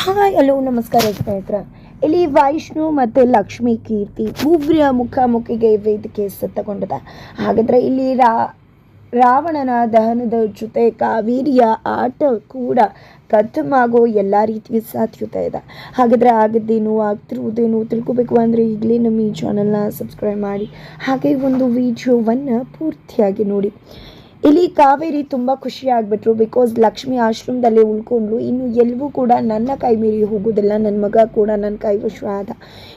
Hi, hello, ನಮಸ್ಕಾರ ಸ್ನೇಹಿತರ. ಇಲ್ಲಿ ವೈಷ್ಣು ಮತ್ತು ಲಕ್ಷ್ಮಿ ಕೀರ್ತಿ ಉಗ್ರ ಮುಖಾಮುಖಿಗೆ ವೇದಿಕೆ ಸತ್ತಕೊಂಡಿದೆ. ಹಾಗಾದರೆ ಇಲ್ಲಿ ರಾ, ರಾವಣನ ದಹನದ ಜೊತೆ ಕಾವೇರಿಯ ಆಟ ಕೂಡ ಕಥಮಾಗೋ ಎಲ್ಲ ರೀತಿಯ ಸಾಧ್ಯತೆ ಇದೆ. ಹಾಗಾದರೆ ಆಗದ್ದೇನು ಆಗ್ತಿರುವುದೇನು ತಿಳ್ಕೊಬೇಕು ಅಂದರೆ ಈಗಲೇ ನಮ್ಮ ಈ ಚಾನಲ್ನ ಸಬ್ಸ್ಕ್ರೈಬ್ ಮಾಡಿ. ಹಾಗೆ ಒಂದು ವಿಡಿಯೋವನ್ನು ಪೂರ್ತಿಯಾಗಿ ನೋಡಿ. ಇಲ್ಲಿ ಕಾವೇರಿ ತುಂಬ ಖುಷಿ ಆಗ್ಬಿಟ್ರು ಬಿಕಾಸ್ ಲಕ್ಷ್ಮಿ ಆಶ್ರಮದಲ್ಲಿ ಉಳ್ಕೊಂಡ್ಲು ಇನ್ನು ಎಲ್ಲವೂ ಕೂಡ ನನ್ನ ಕೈ ಮೀರಿ ಹೋಗೋದಿಲ್ಲ ನನ್ನ ಮಗ ಕೂಡ ನನ್ನ ಕೈವಶ ಆದ.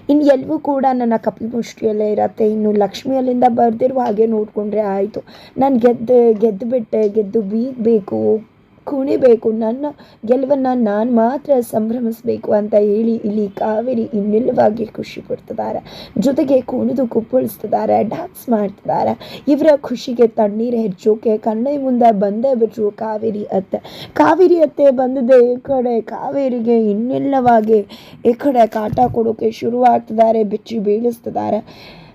ಇನ್ನು ಎಲ್ಲವೂ ಕೂಡ ನನ್ನ ಕಪಿಮುಷ್ಟಿಯಲ್ಲೇ ಇರತ್ತೆ. ಇನ್ನು ಲಕ್ಷ್ಮಿ ಅಲ್ಲಿಂದ ಬರ್ದಿರುವ ಹಾಗೆ ನೋಡಿಕೊಂಡ್ರೆ ಆಯಿತು. ನಾನು ಗೆದ್ದು ಗೆದ್ದು ಬಿಟ್ಟೆ ಗೆದ್ದು ಬೀಗಬೇಕು. ಕುಣಿಬೇಕು. ನನ್ನ ಗೆಲುವನ್ನು ನಾನು ಮಾತ್ರ ಸಂಭ್ರಮಿಸಬೇಕು ಅಂತ ಹೇಳಿ ಇಲ್ಲಿ ಕಾವೇರಿ ಇನ್ನಿಲ್ಲವಾಗಿ ಖುಷಿ ಪಡ್ತಿದ್ದಾರೆ ಜೊತೆಗೆ ಕುಣಿದು ಕುಪ್ಪಳಿಸ್ತಿದ್ದಾರೆ ಡ್ಯಾನ್ಸ್ ಮಾಡ್ತಿದ್ದಾರೆ ಇವರ ಖುಷಿಗೆ ತಣ್ಣೀರು ಹೆಚ್ಚೋಕೆ ಕಣ್ಣೈ ಮುಂದೆ ಬಂದೇ ಬಿಟ್ರು ಕಾವೇರಿ ಅತ್ತೆ. ಕಾವೇರಿ ಅತ್ತೆ ಬಂದದೆ ಈ ಕಡೆ. ಕಾವೇರಿಗೆ ಇನ್ನಿಲ್ಲವಾಗಿ ಈ ಕಡೆ ಕಾಟ ಕೊಡೋಕೆ ಶುರುವಾಗ್ತಿದ್ದಾರೆ ಬೆಚ್ಚಿ ಬೀಳಿಸ್ತಿದ್ದಾರೆ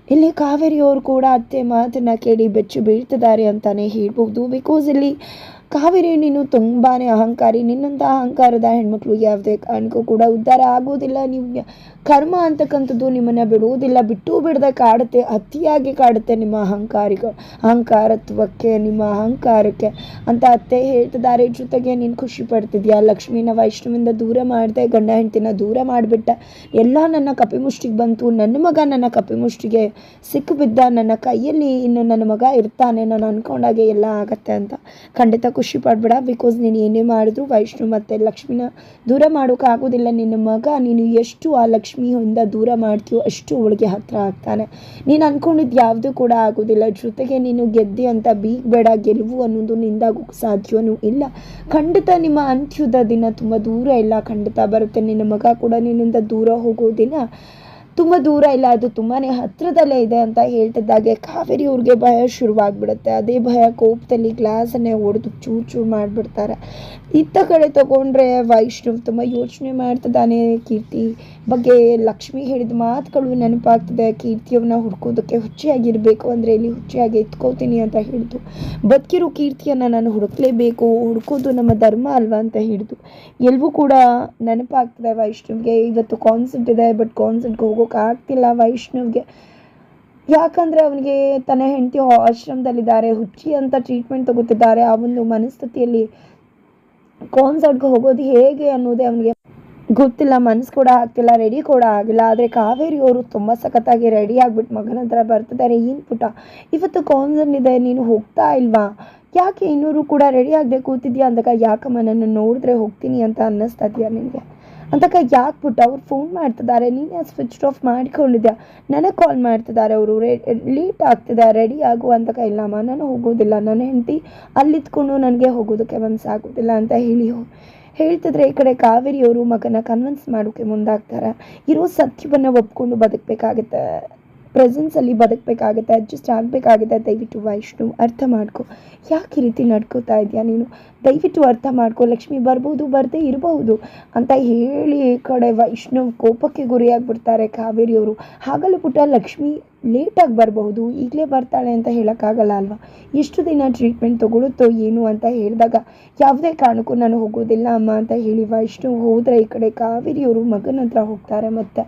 ಇಲ್ಲಿ ಕಾವೇರಿಯವರು ಕೂಡ ಅತ್ತೆ ಮಾತನ್ನು ಕೇಳಿ ಬೆಚ್ಚಿ ಬೀಳ್ತಿದ್ದಾರೆ ಅಂತಾನೆ ಹೇಳ್ಬೋದು ಬಿಕಾಸ್ ಇಲ್ಲಿ ಕಾವೇರಿ ನೀನು ತುಂಬಾ ಅಹಂಕಾರಿ. ನಿನ್ನಂಥ ಅಹಂಕಾರದ ಹೆಣ್ಮಕ್ಳು ಯಾವುದೇ ಕಾರಣಕ್ಕೂ ಕೂಡ ಉದ್ಧಾರ ಆಗೋದಿಲ್ಲ ನೀವು ಕರ್ಮ ಅಂತಕ್ಕಂಥದ್ದು ನಿಮ್ಮನ್ನು ಬಿಡುವುದಿಲ್ಲ. ಬಿಟ್ಟು ಬಿಡದೆ ಕಾಡುತ್ತೆ, ಅತಿಯಾಗಿ ಕಾಡುತ್ತೆ ನಿಮ್ಮ ಅಹಂಕಾರಿಕ ಅಹಂಕಾರತ್ವಕ್ಕೆ, ನಿಮ್ಮ ಅಹಂಕಾರಕ್ಕೆ ಅಂತ ಅತ್ತೆ ಹೇಳ್ತಿದ್ದಾರೆ. ಜೊತೆಗೆ ನೀನು ಖುಷಿ ಪಡ್ತಿದ್ಯಾ? ಲಕ್ಷ್ಮೀನ ವೈಷ್ಣವಿಂದ ದೂರ ಮಾಡಿದೆ, ಗಂಡ ಹೆಂಡ್ತಿನ ದೂರ ಮಾಡಿಬಿಟ್ಟ. ಎಲ್ಲ ನನ್ನ ಕಪಿಮುಷ್ಟಿಗೆ ಬಂತು. ನನ್ನ ಮಗ ನನ್ನ ಕಪಿಮುಷ್ಟಿಗೆ ಸಿಕ್ಕಿಬಿದ್ದ ನನ್ನ ಕೈಯಲ್ಲಿ ಇನ್ನು ನನ್ನ ಮಗ ಇರ್ತಾನೆ. ನಾನು ಅಂದ್ಕೊಂಡಾಗೆ ಎಲ್ಲ ಆಗತ್ತೆ ಅಂತ ಖಂಡಿತ ಖುಷಿ ಪಡ್ಬೇಡ. ಬಿಕಾಸ್ ನೀನು ಏನೇ ಮಾಡಿದ್ರು ವೈಷ್ಣು ಮತ್ತು ಲಕ್ಷ್ಮಿನ ದೂರ ಮಾಡೋಕ್ಕಾಗೋದಿಲ್ಲ ನಿನ್ನ ಮಗ, ನೀನು ಎಷ್ಟು ಆ ಲಕ್ಷ್ಮಿಯಿಂದ ದೂರ ಮಾಡ್ತೀಯೋ ಅಷ್ಟು ಅವಳಿಗೆ ಹತ್ತಿರ ಆಗ್ತಾನೆ. ನೀನು ಅಂದ್ಕೊಂಡಿದ್ದು ಯಾವುದೂ ಕೂಡ ಆಗೋದಿಲ್ಲ. ಜೊತೆಗೆ ನೀನು ಗೆದ್ದೆ ಅಂತ ಬೀಗಬೇಡ. ಗೆಲುವು ಅನ್ನೋದು ನಿಂದಾಗೂ ಸಾಧ್ಯವೂ ಇಲ್ಲ. ಖಂಡಿತ ನಿಮ್ಮ ಅಂತ್ಯದ ದಿನ ತುಂಬ ದೂರ ಇಲ್ಲ. ಖಂಡಿತ ಬರುತ್ತೆ. ನಿನ್ನ ಮಗ ಕೂಡ ನಿನ್ನಿಂದ ದೂರ ಹೋಗೋ ದಿನ ತುಂಬ ದೂರ ಇಲ್ಲ, ಅದು ತುಂಬಾ ಹತ್ತಿರದಲ್ಲೇ ಇದೆ ಅಂತ ಹೇಳ್ತಿದ್ದಾಗೆ. ಕಾವೇರಿ ಅವ್ರಿಗೆ ಭಯ ಶುರುವಾಗ್ಬಿಡುತ್ತೆ. ಅದೇ ಭಯ ಕೋಪದಲ್ಲಿ ಗ್ಲಾಸನ್ನೇ ಹೊಡೆದು ಚೂರು ಚೂರು ಮಾಡಿಬಿಡ್ತಾರೆ. ಇತ್ತ ಕಡೆ ತಗೊಂಡ್ರೆ ವೈಷ್ಣವ್ ತುಂಬ ಯೋಚನೆ ಮಾಡ್ತಿದ್ದಾನೆ ಕೀರ್ತಿ ಬಗ್ಗೆ. ಲಕ್ಷ್ಮಿ ಹೇಳಿದ ಮಾತುಗಳು ನೆನಪಾಗ್ತದೆ. ಕೀರ್ತಿಯವನ್ನ ಹುಡ್ಕೋದಕ್ಕೆ ಹುಚ್ಚಿಯಾಗಿರಬೇಕು ಅಂದರೆ ಇಲ್ಲಿ ಹುಚ್ಚಿಯಾಗಿ ಎತ್ಕೋತೀನಿ ಅಂತ ಹೇಳಿದ್ದು ಬದುಕಿರೋ ಕೀರ್ತಿಯನ್ನು ನಾನು ಹುಡುಕಲೇಬೇಕು. ಹುಡ್ಕೋದು ನಮ್ಮ ಧರ್ಮ ಅಲ್ವಾ ಅಂತ ಹೇಳಿದ್ದು ಎಲ್ಲವೂ ಕೂಡ ನೆನಪಾಗ್ತದೆ ವೈಷ್ಣವ್ಗೆ. ಇವತ್ತು ಕಾನ್ಸರ್ಟ್ ಇದೆ ಬಟ್ ಕಾನ್ಸರ್ಟ್ಗೆ ಹೋಗೋಕೆ ಆಗ್ತಿಲ್ಲ ವೈಷ್ಣವ್ಗೆ. ಯಾಕಂದರೆ ಅವನಿಗೆ ತನ್ನ ಹೆಂಡತಿ ಆಶ್ರಮದಲ್ಲಿದ್ದಾರೆ, ಹುಚ್ಚಿ ಅಂತ ಟ್ರೀಟ್ಮೆಂಟ್ ತಗೋತಿದ್ದಾರೆ. ಆ ಒಂದು ಮನಸ್ಥಿತಿಯಲ್ಲಿ ಕಾನ್ಸರ್ಟ್ಗೆ ಹೋಗೋದು ಹೇಗೆ ಅನ್ನೋದೇ ಅವನಿಗೆ ಗೊತ್ತಿಲ್ಲ ಮನಸ್ಸು ಕೂಡ ಆಗ್ತಿಲ್ಲ ರೆಡಿ ಕೂಡ ಆಗಿಲ್ಲ. ಆದರೆ ಕಾವೇರಿ ಅವರು ತುಂಬ ಸಖತ್ತಾಗಿ ರೆಡಿ ಆಗಿಬಿಟ್ಟು ಮಗನ ಹತ್ರ ಬರ್ತಿದ್ದಾರೆ ಏನು ಪುಟ ಇವತ್ತು ಕಾನ್ಸರ್ಟ್ ಇದೆ, ನೀನು ಹೋಗ್ತಾ ಇಲ್ವಾ? ಯಾಕೆ ಇನ್ನೂರು ಕೂಡ ರೆಡಿ ಆಗದೆ ಕೂತಿದ್ಯಾ ಅಂದಾಗ, ಯಾಕಮ್ಮ ನನ್ನ ನೋಡಿದ್ರೆ ಹೋಗ್ತೀನಿ ಅಂತ ಅನ್ನಿಸ್ತಾ ಇದೆಯಾ ನಿನಗೆ? ಅಂತಕ ಯಾಕೆ ಪುಟ್ಟ ಅವ್ರು ಫೋನ್ ಮಾಡ್ತಿದ್ದಾರೆ. ನೀನೇ ಸ್ವಿಚ್ ಆಫ್ ಮಾಡ್ಕೊಂಡಿದ್ಯಾ? ನನಗೆ ಕಾಲ್ ಮಾಡ್ತಿದ್ದಾರೆ ಅವರು. ಲೇಟ್ ಆಗ್ತಿದೆ ರೆಡಿ ಆಗು ಅಂತಕ ಇಲ್ಲಮ್ಮ ನಾನು ಹೋಗೋದಿಲ್ಲ. ನನ್ನ ಹೆಂಡತಿ ಅಲ್ಲಿತ್ಕೊಂಡು ನನಗೆ ಹೋಗೋದಕ್ಕೆ ಮನಸ್ಸಾಗೋದಿಲ್ಲ ಅಂತ ಹೇಳಿ ಹೇಳ್ತಿದ್ರೆ ಈ ಕಡೆ ಕಾವೇರಿಯವರು ಮಗನ ಕನ್ವಿನ್ಸ್ ಮಾಡೋಕ್ಕೆ ಮುಂದಾಗ್ತಾರೆ. ಇರೋ ಸತ್ಯವನ್ನು ಒಪ್ಕೊಂಡು ಬದುಕಬೇಕಾಗತ್ತೆ. ಪ್ರೆಸೆನ್ಸಲ್ಲಿ ಬದುಕಬೇಕಾಗುತ್ತೆ ಅಡ್ಜಸ್ಟ್ ಆಗಬೇಕಾಗುತ್ತೆ. ದಯವಿಟ್ಟು ವೈಷ್ಣು, ಅರ್ಥ ಮಾಡ್ಕೊ. ಯಾಕೆ ಈ ರೀತಿ ನಡ್ಕೋತಾ ಇದೆಯಾ ನೀನು? ದಯವಿಟ್ಟು ಅರ್ಥ ಮಾಡ್ಕೊ, ಲಕ್ಷ್ಮಿ ಬರ್ಬೋದು, ಬರದೇ ಇರಬಹುದು ಅಂತ ಹೇಳಿ ಈ ಕಡೆ ವೈಷ್ಣು ಕೋಪಕ್ಕೆ ಗುರಿಯಾಗ್ಬಿಡ್ತಾರೆ ಕಾವೇರಿಯವರು ಹಾಗಲು ಪುಟ್ಟ ಲಕ್ಷ್ಮಿ ಲೇಟಾಗಿ ಬರಬಹುದು, ಈಗಲೇ ಬರ್ತಾಳೆ ಅಂತ ಹೇಳೋಕ್ಕಾಗಲ್ಲ ಅಲ್ವಾ? ಎಷ್ಟು ದಿನ ಟ್ರೀಟ್ಮೆಂಟ್ ತೊಗೊಳುತ್ತೋ ಏನು ಅಂತ ಹೇಳಿದಾಗ ಯಾವುದೇ ಕಾರಣಕ್ಕೂ ನಾನು ಹೋಗೋದಿಲ್ಲ ಅಮ್ಮ ಅಂತ ಹೇಳಿ ವೈಷ್ಣವ್ ಹೋದರೆ ಈ ಕಡೆ ಕಾವೇರಿಯವರು ಮಗನ ಹತ್ರ ಹೋಗ್ತಾರೆ ಮತ್ತು.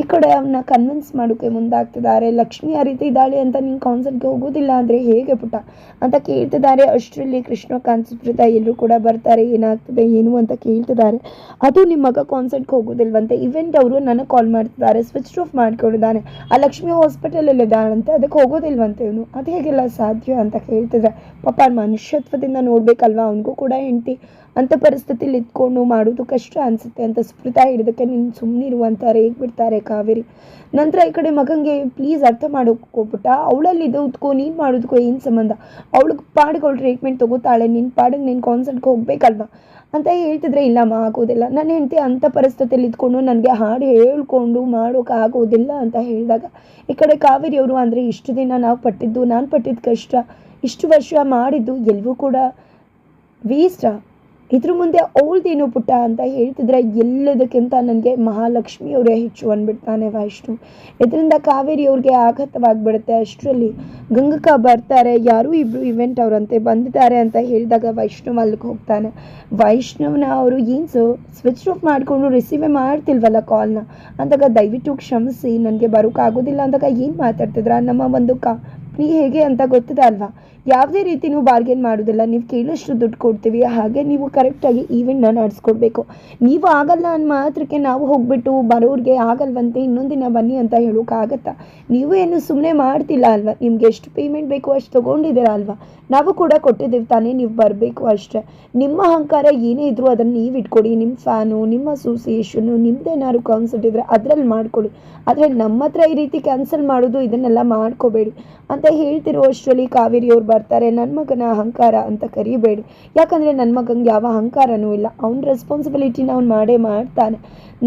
ಈ ಕಡೆ ಅವನ್ನ ಕನ್ವಿನ್ಸ್ ಮಾಡೋಕ್ಕೆ ಮುಂದಾಗ್ತಿದ್ದಾರೆ. ಲಕ್ಷ್ಮಿ ಆ ರೀತಿ ಇದ್ದಾಳೆ ಅಂತ ನೀನು ಕಾನ್ಸರ್ಟ್ಗೆ ಹೋಗೋದಿಲ್ಲ ಅಂದರೆ ಹೇಗೆ ಪುಟ ಅಂತ ಕೇಳ್ತಿದ್ದಾರೆ. ಅಷ್ಟರಲ್ಲಿ ಕೃಷ್ಣಕಾಂತ್ ಸುಪ್ರೀತಾ ಎಲ್ಲರೂ ಕೂಡ ಬರ್ತಾರೆ, ಏನಾಗ್ತದೆ, ಏನು ಅಂತ ಕೇಳ್ತಿದ್ದಾರೆ. ಅದು ನಿಮ್ಮ ಮಗ ಕಾನ್ಸರ್ಟ್ಗೆ ಹೋಗೋದಿಲ್ವಂತೆ. ಇವೆಂಟ್ ಅವರು ನನಗೆ ಕಾಲ್ ಮಾಡ್ತಿದ್ದಾರೆ ಸ್ವಿಚ್ ಆಫ್ ಮಾಡ್ಕೊಂಡಿದ್ದಾನೆ. ಆ ಲಕ್ಷ್ಮಿ ಹಾಸ್ಪಿಟಲಲ್ಲಿ ಇದ್ದಾನಂತೆ ಅದಕ್ಕೆ ಹೋಗೋದಿಲ್ವಂತೆ ಇವನು. ಅದು ಹೇಗೆಲ್ಲ ಸಾಧ್ಯ ಅಂತ ಕೇಳ್ತಿದ್ರೆ ಪಾಪ ಮನುಷ್ಯತ್ವದಿಂದ ನೋಡ್ಬೇಕಲ್ವಾ? ಅವನಿಗೂ ಕೂಡ ಹೆಂಡತಿ. ಅಂಥ ಪರಿಸ್ಥಿತಿಲಿ ಇದ್ಕೊಂಡು ಮಾಡೋದು ಕಷ್ಟ ಅನಿಸುತ್ತೆ ಅಂತ ಸ್ಮೃತ ಹಿಡಿದಕ್ಕೆ ನೀನು ಸುಮ್ಮನಿರು ಇರುವಂತಾರೆ ಹೇಗೆ ಬಿಡ್ತಾರೆ ಕಾವೇರಿ. ನಂತರ ಈ ಕಡೆ ಮಗನಿಗೆ ಪ್ಲೀಸ್ ಅರ್ಥ ಮಾಡೋಕ್ಕೋಗ್ಬಿಟ್ಟ ಅವಳಲ್ಲಿ ಇದು ಉತ್ಕೋ, ನೀನು ಮಾಡೋದಕ್ಕೋ ಏನು ಸಂಬಂಧ? ಅವಳಿಗೆ ಪಾಡಿಗೆ ಟ್ರೀಟ್ಮೆಂಟ್ ತಗೋತಾಳೆ ನಿನ್ನ ಪಾಡಿಗೆ ನೀನು ಕಾನ್ಸರ್ಟ್ಗೆ ಹೋಗ್ಬೇಕಲ್ವಾ? ಅಂತ ಹೇಳ್ತಿದ್ರೆ ಇಲ್ಲಮ್ಮ ಆಗೋದಿಲ್ಲ. ನನ್ನ ಹೆಂಡತಿ ಅಂಥ ಪರಿಸ್ಥಿತಿಯಲ್ಲಿ ಇದ್ಕೊಂಡು ನನಗೆ ಹಾಡು ಹೇಳ್ಕೊಂಡು ಆಗೋದಿಲ್ಲ ಅಂತ ಹೇಳಿದಾಗ, ಈ ಕಡೆ ಕಾವೇರಿಯವರು ಅಂದರೆ ಇಷ್ಟು ದಿನ ನಾವು ಪಟ್ಟಿದ್ದು, ನಾನು ಪಟ್ಟಿದ್ದು ಕಷ್ಟ, ಇಷ್ಟು ವರ್ಷ ಮಾಡಿದ್ದು ಎಲ್ಲವೂ ಕೂಡ ವೇಸ್ಟಾ ಇದ್ರ ಮುಂದೆ ಅವಳದೇನು ಪುಟ್ಟ ಅಂತ ಹೇಳ್ತಿದ್ರೆ ಎಲ್ಲದಕ್ಕಿಂತ ನನಗೆ ಮಹಾಲಕ್ಷ್ಮಿ ಅವರೇ ಹೆಚ್ಚು ಅಂದ್ಬಿಡ್ತಾನೆ ವೈಷ್ಣು. ಇದರಿಂದ ಕಾವೇರಿ ಅವ್ರಿಗೆ ಆಘಾತವಾಗಿಬಿಡುತ್ತೆ. ಅಷ್ಟರಲ್ಲಿ ಗಂಗಕ್ಕ ಬರ್ತಾರೆ. ಯಾರೂ ಇಬ್ಬರು ಇವೆಂಟ್ ಅವರಂತೆ ಬಂದಿದ್ದಾರೆ ಅಂತ ಹೇಳಿದಾಗ ವೈಷ್ಣವ್ ಅಲ್ಲಿಗೆ ಹೋಗ್ತಾನೆ. ವೈಷ್ಣವ್ನ ಅವರು ಏನು ಸ್ವಿಚ್ ಆಫ್ ಮಾಡಿಕೊಂಡು ರಿಸೀವೇ ಮಾಡ್ತಿಲ್ವಲ್ಲ ಕಾಲ್ನ ಅಂದಾಗ ದಯವಿಟ್ಟು ಕ್ಷಮಿಸಿ, ನನಗೆ ಬರೋಕ್ಕಾಗೋದಿಲ್ಲ ಅಂದಾಗ ಏನು ಮಾತಾಡ್ತಿದ್ರ? ನಮ್ಮ ಒಂದು ಕಾ ನೀ ಹೇಗೆ ಅಂತ ಗೊತ್ತಿದೆ ಅಲ್ವಾ? ಯಾವುದೇ ನೀವು ಬಾರ್ಗೇನ್ ಮಾಡೋದಿಲ್ಲ, ನೀವು ಕೇಳೋಷ್ಟು ದುಡ್ಡು ಕೊಡ್ತೀವಿ, ಹಾಗೆ ನೀವು ಕರೆಕ್ಟಾಗಿ ಈವೆಂಟ್ನ ನಡೆಸ್ಕೊಡ್ಬೇಕು. ನೀವು ಆಗಲ್ಲ ಅನ್ನೋ ಮಾತ್ರಕ್ಕೆ ನಾವು ಹೋಗ್ಬಿಟ್ಟು ಬರೋರಿಗೆ ಆಗಲ್ವಂತೆ ಇನ್ನೊಂದು ದಿನ ಬನ್ನಿ ಅಂತ ಹೇಳೋಕ್ಕಾಗತ್ತಾ ನೀವು ಏನು ಸುಮ್ಮನೆ ಮಾಡ್ತಿಲ್ಲ ಅಲ್ವಾ? ನಿಮ್ಗೆ ಎಷ್ಟು ಪೇಮೆಂಟ್ ಬೇಕು ಅಷ್ಟು ತೊಗೊಂಡಿದ್ದೀರಾ ಅಲ್ವಾ? ನಾವು ಕೂಡ ಕೊಟ್ಟಿದ್ದೀವಿ ತಾನೇ, ನೀವು ಬರಬೇಕು ಅಷ್ಟೇ. ನಿಮ್ಮ ಅಹಂಕಾರ ಏನೇ ಇದ್ರೂ ಅದನ್ನು ನೀವು ಇಟ್ಕೊಡಿ. ನಿಮ್ಮ ಫ್ಯಾನು ನಿಮ್ಮ ಅಸೋಸಿಯೇಷನು ನಿಮ್ಮದೇನಾದ್ರು ಕಾನ್ಸರ್ಟ್ ಇದ್ದರೆ ಅದರಲ್ಲಿ ಮಾಡ್ಕೊಳ್ಳಿ ಆದರೆ ನಮ್ಮ ಹತ್ರ ಈ ರೀತಿ ಕ್ಯಾನ್ಸಲ್ ಮಾಡೋದು ಇದನ್ನೆಲ್ಲ ಮಾಡ್ಕೋಬೇಡಿ. ಅಂತ ಹೇಳ್ತಿರೋ ಅಷ್ಟರಲ್ಲಿ ಕಾವೇರಿ ಅವ್ರು ಬರ್ತಾರೆ ನನ್ನ ಮಗನ ಅಹಂಕಾರ ಅಂತ ಕರಿಬೇಡಿ. ಯಾಕಂದರೆ ನನ್ನ ಮಗಂಗೆ ಯಾವ ಅಹಂಕಾರನೂ ಇಲ್ಲ. ಅವ್ನ ರೆಸ್ಪಾನ್ಸಿಬಿಲಿಟಿನ ಅವ್ನು ಮಾಡೇ ಮಾಡ್ತಾನೆ.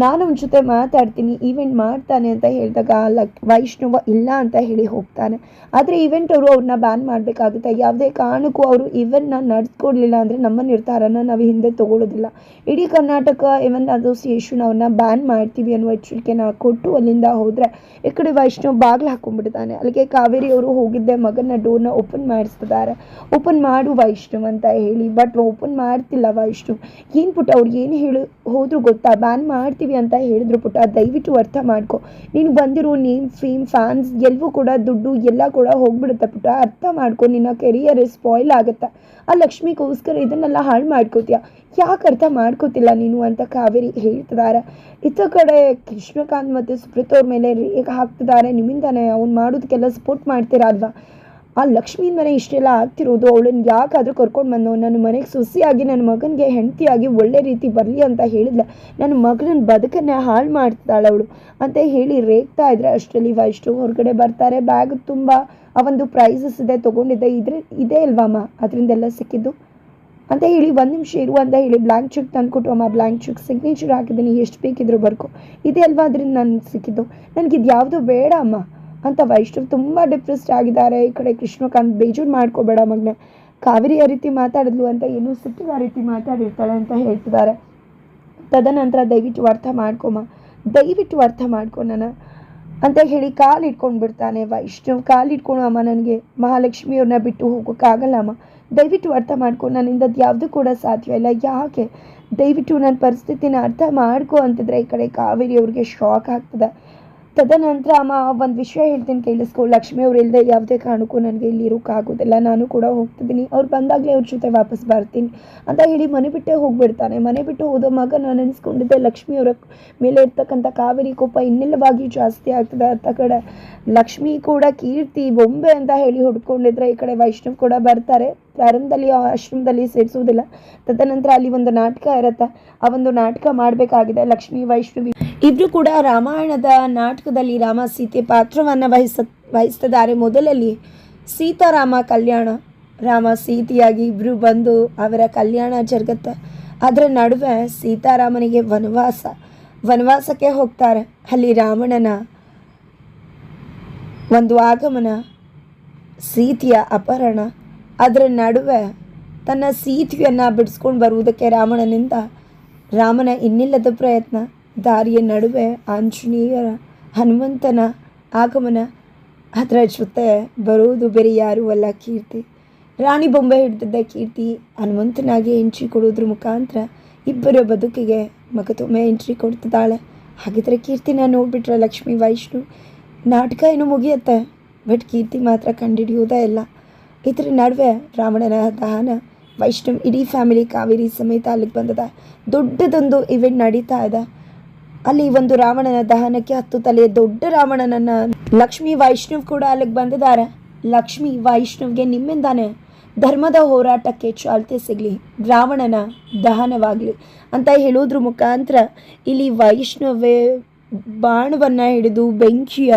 ನಾನು ಅವನ ಜೊತೆ ಮಾತಾಡ್ತೀನಿ ಈವೆಂಟ್ ಮಾಡ್ತಾನೆ ಅಂತ ಹೇಳಿದಾಗ ಲಕ್, ವೈಷ್ಣವ ಇಲ್ಲ ಅಂತ ಹೇಳಿ ಹೋಗ್ತಾನೆ. ಆದರೆ ಈವೆಂಟ್ ಅವರು ಅವ್ರನ್ನ ಬ್ಯಾನ್ ಮಾಡಬೇಕಾಗುತ್ತೆ. ಯಾವುದೇ ಕಾರಣಕ್ಕೂ ಅವರು ಈವೆಂಟ್ನ ನಡೆಸ್ಕೊಡ್ಲಿಲ್ಲ ಅಂದರೆ ನಮ್ಮ ನಿರ್ಧಾರನ ನಾವು ಹಿಂದೆ ತಗೊಳ್ಳೋದಿಲ್ಲ ಇಡೀ ಕರ್ನಾಟಕ ಈವೆಂಟ್ ಅಸೋಸಿಯೇಷನ್ ಅವ್ರನ್ನ ಬ್ಯಾನ್ ಮಾಡ್ತೀವಿ ಅನ್ನುವ ಎಚ್ಚರಿಕೆನ ಕೊಟ್ಟು ಅಲ್ಲಿಂದ ಹೋದರೆ ಈ ಕಡೆ ವೈಷ್ಣವ್ ಬಾಗಿಲು ಹಾಕೊಂಡ್ಬಿಡ್ತಾನೆ. ಅಲ್ಲಿಗೆ ಕಾವೇರಿ ಅವರು ಹೋಗಿದ್ದೆ ಮಗನ ಡೋರ್ನ ಓಪನ್ ಮಾಡಿಸ್ತಿದ್ದಾರೆ ಓಪನ್ ಮಾಡು ವೈಷ್ಣವ್ ಅಂತ ಹೇಳಿ ಬಟ್ ಓಪನ್ ಮಾಡ್ತಿಲ್ಲ ವೈಷ್ಣವ್ ಏನು ಪುಟ್ಟ ಅವ್ರು ಏನು ಹೇಳಿ, ಹೋದ್ರು ಗೊತ್ತಾ? ಬ್ಯಾನ್ ಮಾಡ್ತೀವಿ ಅಂತ ಹೇಳಿದ್ರು ಪುಟ್ಟ, ದಯವಿಟ್ಟು ಅರ್ಥ ಮಾಡ್ಕೊ. ನೀನು ಬಂದಿರೋ ನೇಮ್ ಫೇಮ್ ಫ್ಯಾನ್ಸ್ ಎಲ್ಲವೂ ಕೂಡ ದುಡ್ಡು ಎಲ್ಲ ಕೂಡ ಹೋಗ್ಬಿಡುತ್ತೆ ಪುಟ್ಟ. ಅರ್ಥ ಮಾಡ್ಕೊ, ನಿನ್ನ ಕೆರಿಯರ್ ಸ್ಪಾಯ್ಲ್ ಆಗುತ್ತೆ. ಆ ಲಕ್ಷ್ಮಿಗೋಸ್ಕರ ಇದನ್ನೆಲ್ಲ ಹಾಳು ಮಾಡ್ಕೋತೀಯ? ಯಾಕೆ ಅರ್ಥ ಮಾಡ್ಕೋತಿಲ್ಲ ನೀನು ಅಂತ ಕಾವೇರಿ ಹೇಳ್ತಿದ್ದಾರೆ. ಇತ್ತ ಕಡೆ ಕೃಷ್ಣಕಾಂತ್ ಮತ್ತು ಸುಪ್ರೀತ್ ಅವ್ರ ಮೇಲೆ ರೇಗ್ ಹಾಕ್ತಿದ್ದಾರೆ. ನಿಮ್ಮಿಂದಾನೆ ಅವ್ನು ಮಾಡೋದಕ್ಕೆಲ್ಲ ಸಪೋರ್ಟ್ ಮಾಡ್ತೀರಾ ಅಲ್ವಾ? ಆ ಲಕ್ಷ್ಮೀ ಮನೆ ಇಷ್ಟೆಲ್ಲ ಆಗ್ತಿರೋದು ಅವಳನ್ನ ಯಾಕಾದರೂ ಕರ್ಕೊಂಡು ಬಂದು ನನ್ನ ಮನೆಗೆ ಸುಸಿಯಾಗಿ ನನ್ನ ಮಗನಿಗೆ ಹೆಂಡತಿಯಾಗಿ ಒಳ್ಳೆ ರೀತಿ ಬರಲಿ ಅಂತ ಹೇಳಿದ್ಲ. ನನ್ನ ಮಗಳನ್ನ ಬದುಕನ್ನ ಹಾಳು ಮಾಡ್ತಾಳೆ ಅವಳು ಅಂತ ಹೇಳಿ ರೇಗ್ತಾ ಇದ್ರೆ ಅಷ್ಟರಲ್ಲಿ ವೈಷ್ಣವ್ ಹೊರಗಡೆ ಬರ್ತಾರೆ. ಬ್ಯಾಗ್ ತುಂಬ ಆ ಒಂದು ಪ್ರೈಸಸ್ ಇದೆ ತೊಗೊಂಡಿದ್ದೆ. ಇದ್ರೆ ಇದೇ ಅಲ್ವಮ್ಮ ಅದರಿಂದೆಲ್ಲ ಸಿಕ್ಕಿದ್ದು? ಅಂತ ಹೇಳಿ ಒಂದು ನಿಮಿಷ ಇರು ಅಂತ ಹೇಳಿ ಬ್ಲ್ಯಾಂಕ್ ಚೆಕ್ ತಂದುಕೊಟ್ಟು, ಅಮ್ಮ ಬ್ಲ್ಯಾಂಕ್ ಚೆಕ್ ಸಿಗ್ನೇಚರ್ ಹಾಕಿದ್ದೀನಿ. ಎಷ್ಟು ಬೇಕಿದ್ರು ಬರ್ಕೊ. ಇದೇ ಅಲ್ವಾ ಅದರಿಂದ ನನಗೆ ಸಿಕ್ಕಿದ್ದು? ನನಗಿದು ಯಾವುದೂ ಬೇಡ ಅಮ್ಮ. ಅಂತ ವೈಷ್ಣವ್ ತುಂಬ ಡಿಪ್ರೆಸ್ಡ್ ಆಗಿದ್ದಾರೆ. ಈ ಕಡೆ ಕೃಷ್ಣಕಾಂತ್ ಬೇಜೂರು ಮಾಡ್ಕೋಬೇಡ ಮಗ್ನ. ಕಾವೇರಿ ಆ ರೀತಿ ಮಾತಾಡಿದ್ಲು ಅಂತ ಏನು ಸಿಟ್ಟಿಗೆ ಆ ರೀತಿ ಮಾತಾಡಿರ್ತಾಳೆ ಅಂತ ಹೇಳ್ತಿದ್ದಾರೆ. ತದನಂತರ ದಯವಿಟ್ಟು ಅರ್ಥ ಮಾಡ್ಕೊಮ್ಮ. ದಯವಿಟ್ಟು ಅರ್ಥ ಮಾಡ್ಕೊ ನಾನು ಅಂತ ಹೇಳಿ ಕಾಲು ಇಟ್ಕೊಂಡು ಬಿಡ್ತಾನೆ ವೈಷ್ಣವ್. ಕಾಲು ಇಟ್ಕೊಂಡು ಅಮ್ಮ ನನಗೆ. ಮಹಾಲಕ್ಷ್ಮಿಯವ್ರನ್ನ ಬಿಟ್ಟು ಹೋಗೋಕ್ಕಾಗಲ್ಲ ಅಮ್ಮ. ದಯವಿಟ್ಟು ಅರ್ಥ ಮಾಡ್ಕೊ. ನನ್ನಿಂದ ಯಾವುದೂ ಕೂಡ ಸಾಧ್ಯ ಇಲ್ಲ. ಯಾಕೆ? ದಯವಿಟ್ಟು ನನ್ನ ಪರಿಸ್ಥಿತಿನ ಅರ್ಥ ಮಾಡ್ಕೊ ಅಂತಿದ್ರೆ ಈ ಕಡೆ ಕಾವೇರಿ ಅವ್ರಿಗೆ ಶಾಕ್ ಆಗ್ತದೆ. ತದನಂತರ ಅಮ್ಮ ಒಂದು ವಿಷಯ ಹೇಳ್ತೀನಿ ಕೇಳಿಸ್ಕೊ. ಲಕ್ಷ್ಮಿ ಅವ್ರು ಇಲ್ಲದೆ ಯಾವುದೇ ಕಾರಣಕ್ಕೂ ನನಗೆ ಇಲ್ಲಿ ಇರೋಕ್ಕಾಗೋದಿಲ್ಲ ನಾನು ಕೂಡ ಹೋಗ್ತಿದ್ದೀನಿ. ಅವ್ರು ಬಂದಾಗಲೇ ಅವ್ರ ಜೊತೆ ವಾಪಸ್ ಬರ್ತೀನಿ ಅಂತ ಹೇಳಿ ಮನೆ ಬಿಟ್ಟೇ ಹೋಗಿಬಿಡ್ತಾನೆ. ಮನೆ ಬಿಟ್ಟು ಹೋದ ಮಗ ನಾನು ಅನಿಸ್ಕೊಂಡಿದ್ದೆ ಲಕ್ಷ್ಮಿ ಅವರ ಮೇಲೆ ಇರ್ತಕ್ಕಂಥ ಕಾವೇರಿ ಕೋಪ ಇನ್ನೆಲ್ಲವಾಗಿ ಜಾಸ್ತಿ ಆಗ್ತದೆ ಅಂತ ಕಡೆ. ಲಕ್ಷ್ಮಿ ಕೂಡ ಕೀರ್ತಿ, ಬೊಂಬೆ ಅಂತ ಹೇಳಿ ಹುಡ್ಕೊಂಡಿದ್ರೆ ಈ ಕಡೆ ವೈಷ್ಣವ್ ಕೂಡ ಬರ್ತಾರೆ. ಪ್ರಾರಂಭದಲ್ಲಿ ಆಶ್ರಮದಲ್ಲಿ ಸೇರಿಸುವುದಿಲ್ಲ. ತದನಂತರ ಅಲ್ಲಿ ಒಂದು ನಾಟಕ ಇರುತ್ತೆ. ಆ ಒಂದು ನಾಟಕ ಮಾಡಬೇಕಾಗಿದೆ. ಲಕ್ಷ್ಮಿ, ವೈಷ್ಣವಿ. ಇಬ್ರು ಕೂಡ ರಾಮಾಯಣದ ನಾಟಕದಲ್ಲಿ ರಾಮ ಸೀತೆ ಪಾತ್ರವನ್ನು ವಹಿಸ, ವಹಿಸ್ತಿದ್ದಾರೆ. ಮೊದಲಲ್ಲಿ ಸೀತಾರಾಮ ಕಲ್ಯಾಣ, ರಾಮ ಸೀತೆಯಾಗಿ ಇಬ್ಬರು ಬಂದು ಅವರ ಕಲ್ಯಾಣ ಜರುಗತ್ತೆ. ಅದರ ನಡುವೆ ಸೀತಾರಾಮನಿಗೆ ವನವಾಸ, ವನವಾಸಕ್ಕೆ ಹೋಗ್ತಾರೆ. ಅಲ್ಲಿ ರಾವಣನ ಒಂದು ಆಗಮನ, ಸೀತೆಯ ಅಪಹರಣ ಅದರ ನಡುವೆ ತನ್ನ ಸೀತೆಯನ್ನು ಬಿಡಿಸ್ಕೊಂಡು ಬರುವುದಕ್ಕೆ ರಾವಣನಿಂದ ರಾಮನ ಇನ್ನಿಲ್ಲದ ಪ್ರಯತ್ನ. ದಾರಿಯ ನಡುವೆ ಆಂಜನೇಯರ ಹನುಮಂತನ ಆಗಮನ. ಅದರ ಜೊತೆ ಬರುವುದು ಬೇರೆ ಯಾರೂ ಅಲ್ಲ ಕೀರ್ತಿ. ರಾಣಿ ಬೊಂಬೆ ಹಿಡಿದಿದ್ದ ಕೀರ್ತಿ ಹನುಮಂತನಾಗಿ ಎಂಟ್ರಿ ಕೊಡೋದ್ರ ಮುಖಾಂತರ ಇಬ್ಬರ ಬದುಕಿಗೆ ಮಗತೊಮ್ಮೆ ಎಂಟ್ರಿ ಕೊಡ್ತಿದ್ದಾಳೆ. ಹಾಗಿದ್ರೆ ಕೀರ್ತಿನ ನೋಡಿಬಿಟ್ರೆ ಲಕ್ಷ್ಮೀ, ವೈಷ್ಣು, ನಾಟಕ ಏನು ಮುಗಿಯತ್ತೆ. ಬಟ್ ಕೀರ್ತಿ ಮಾತ್ರ ಕಂಡುಹಿಡಿಯೋದೇ ಇಲ್ಲ. ಇದರ ನಡುವೆ ರಾವಣನ ದಹನ ವೈಷ್ಣವ್ ಇಡೀ ಫ್ಯಾಮಿಲಿ ಕಾವೇರಿ ಸಮೇತ ಅಲ್ಲಿಗೆ ಬಂದದ. ದೊಡ್ಡದೊಂದು ಇವೆಂಟ್ ನಡೀತಾ ಇದೆ. ಅಲ್ಲಿ ಒಂದು ರಾವಣನ ದಹನಕ್ಕೆ ಹತ್ತು ತಲೆಯ ದೊಡ್ಡ ರಾವಣನನ್ನ ಲಕ್ಷ್ಮಿ ವೈಷ್ಣವ್ ಕೂಡ ಅಲ್ಲಿಗೆ ಬಂದಿದ್ದಾರೆ ಲಕ್ಷ್ಮಿ ವೈಷ್ಣವ್ಗೆ ನಿಮ್ಮಿಂದಾನೆ ಧರ್ಮದ ಹೋರಾಟಕ್ಕೆ ಚಾಲ್ತಿ ಸಿಗಲಿ, ರಾವಣನ ದಹನವಾಗಲಿ ಅಂತ ಹೇಳೋದ್ರ ಮುಖಾಂತರ ಇಲ್ಲಿ ವೈಷ್ಣವೇ ಬಾಣವನ್ನು ಹಿಡಿದು ಬೆಂಕಿಯ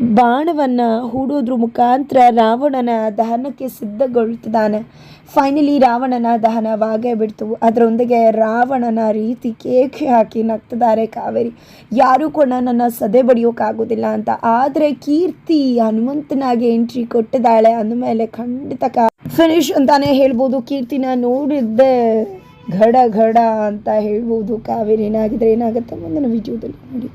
ಬಾಣವನ್ನು ಹೂಡೋದ್ರ ಮುಖಾಂತರ ರಾವಣನ ದಹನಕ್ಕೆ ಸಿದ್ಧಗೊಳ್ತಿದ್ದಾನೆ. ಫೈನಲಿ ರಾವಣನ ದಹನವಾಗೇ ಬಿಡ್ತು ಅದರೊಂದಿಗೆ ರಾವಣನ ರೀತಿ ಕೇಕೆ ಹಾಕಿ ನಗ್ತಿದ್ದಾರೆ ಕಾವೇರಿ. ಯಾರೂ ಕೂಡ ನನ್ನ ಸದೆ ಬಡಿಯೋಕ್ಕಾಗೋದಿಲ್ಲ ಅಂತ. ಆದರೆ ಕೀರ್ತಿ ಹನುಮಂತನಾಗೆ ಎಂಟ್ರಿ ಕೊಟ್ಟಿದ್ದಾಳೆ ಅಂದಮೇಲೆ ಖಂಡಿತ ಕಾ ಫಿನಿಶ್ ಅಂತಾನೆ ಹೇಳ್ಬೋದು. ಕೀರ್ತಿನ ನೋಡಿದ್ದೆ ಘಡ ಘಡ ಅಂತ ಹೇಳ್ಬೋದು ಕಾವೇರಿನಾಗಿದ್ರೆ ಏನಾಗುತ್ತೆ ಮುಂದಿನ ವಿಡಿಯೋದಲ್ಲಿ ನೋಡಿ.